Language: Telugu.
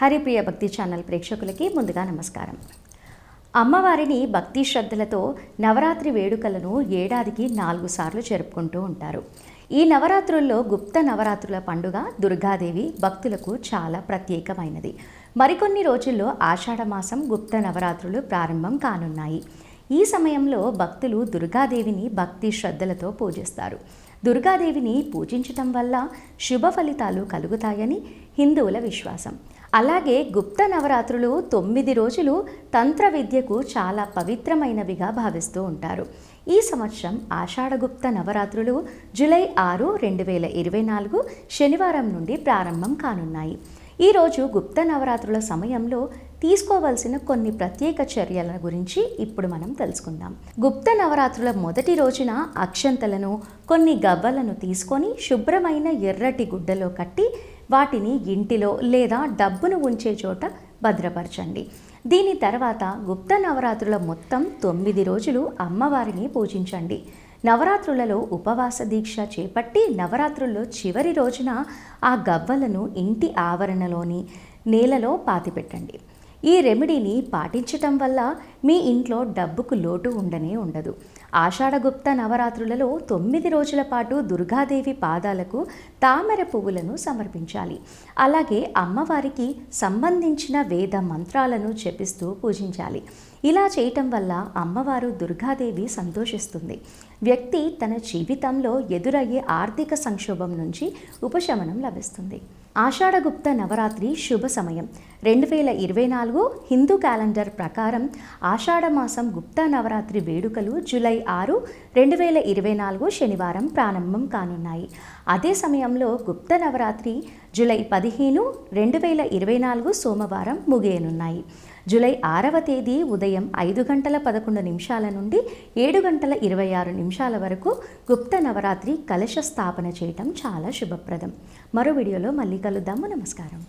హరిప్రియ భక్తి ఛానల్ ప్రేక్షకులకి ముందుగా నమస్కారం. అమ్మవారిని భక్తి శ్రద్ధలతో నవరాత్రి వేడుకలను ఏడాదికి నాలుగు సార్లు జరుపుకుంటూ ఉంటారు. ఈ నవరాత్రుల్లో గుప్త నవరాత్రుల పండుగ దుర్గాదేవి భక్తులకు చాలా ప్రత్యేకమైనది. మరికొన్ని రోజుల్లో ఆషాఢమాసం గుప్త నవరాత్రులు ప్రారంభం కానున్నాయి. ఈ సమయంలో భక్తులు దుర్గాదేవిని భక్తి శ్రద్ధలతో పూజిస్తారు. దుర్గాదేవిని పూజించటం వల్ల శుభ ఫలితాలు కలుగుతాయని హిందువుల విశ్వాసం. అలాగే గుప్త నవరాత్రులు తొమ్మిది రోజులు తంత్ర విద్యకు చాలా పవిత్రమైనవిగా భావిస్తూ ఉంటారు. ఈ సంవత్సరం ఆషాఢగుప్త నవరాత్రులు జూలై ఆరు రెండు వేల ఇరవై నాలుగు శనివారం నుండి ప్రారంభం కానున్నాయి. ఈరోజు గుప్త నవరాత్రుల సమయంలో తీసుకోవలసిన కొన్ని ప్రత్యేక చర్యల గురించి ఇప్పుడు మనం తెలుసుకుందాం. గుప్త నవరాత్రుల మొదటి రోజున అక్షంతలను కొన్ని గవ్వలను తీసుకొని శుభ్రమైన ఎర్రటి గుడ్డలో కట్టి వాటిని ఇంటిలో లేదా డబ్బును ఉంచే చోట భద్రపరచండి. దీని తర్వాత గుప్త నవరాత్రుల మొత్తం తొమ్మిది రోజులు అమ్మవారిని పూజించండి. నవరాత్రులలో ఉపవాస దీక్ష చేపట్టి నవరాత్రుల్లో చివరి రోజున ఆ గవ్వలను ఇంటి ఆవరణలోని నేలలో పాతిపెట్టండి. ఈ రెమెడీని పాటించటం వల్ల మీ ఇంట్లో డబ్బుకు లోటు ఉండనే ఉండదు. ఆషాఢగుప్త నవరాత్రులలో తొమ్మిది రోజుల పాటు దుర్గాదేవి పాదాలకు తామర పువ్వులను సమర్పించాలి. అలాగే అమ్మవారికి సంబంధించిన వేద మంత్రాలను జపిస్తూ పూజించాలి. ఇలా చేయటం వల్ల అమ్మవారు దుర్గాదేవి సంతోషిస్తుంది. వ్యక్తి తన జీవితంలో ఎదురయ్యే ఆర్థిక సంక్షోభం నుంచి ఉపశమనం లభిస్తుంది. ఆషాఢగుప్త నవరాత్రి శుభ సమయం. రెండు వేల ఇరవై నాలుగు హిందూ క్యాలెండర్ ప్రకారం ఆషాఢమాసం గుప్త నవరాత్రి వేడుకలు జూలై ఆరు రెండు వేల ఇరవై నాలుగు శనివారం ప్రారంభం కానున్నాయి. అదే సమయంలో గుప్త నవరాత్రి జూలై పదిహేను రెండు వేల ఇరవై నాలుగు సోమవారం ముగియనున్నాయి. జూలై ఆరవ తేదీ ఉదయం ఐదు గంటల పదకొండు నిమిషాల నుండి ఏడు గంటల ఇరవై ఆరు నిమిషాల వరకు గుప్త నవరాత్రి కలశ స్థాపన చేయటం చాలా శుభప్రదం. మరో వీడియోలో మళ్ళీ కలుద్దాము. నమస్కారం.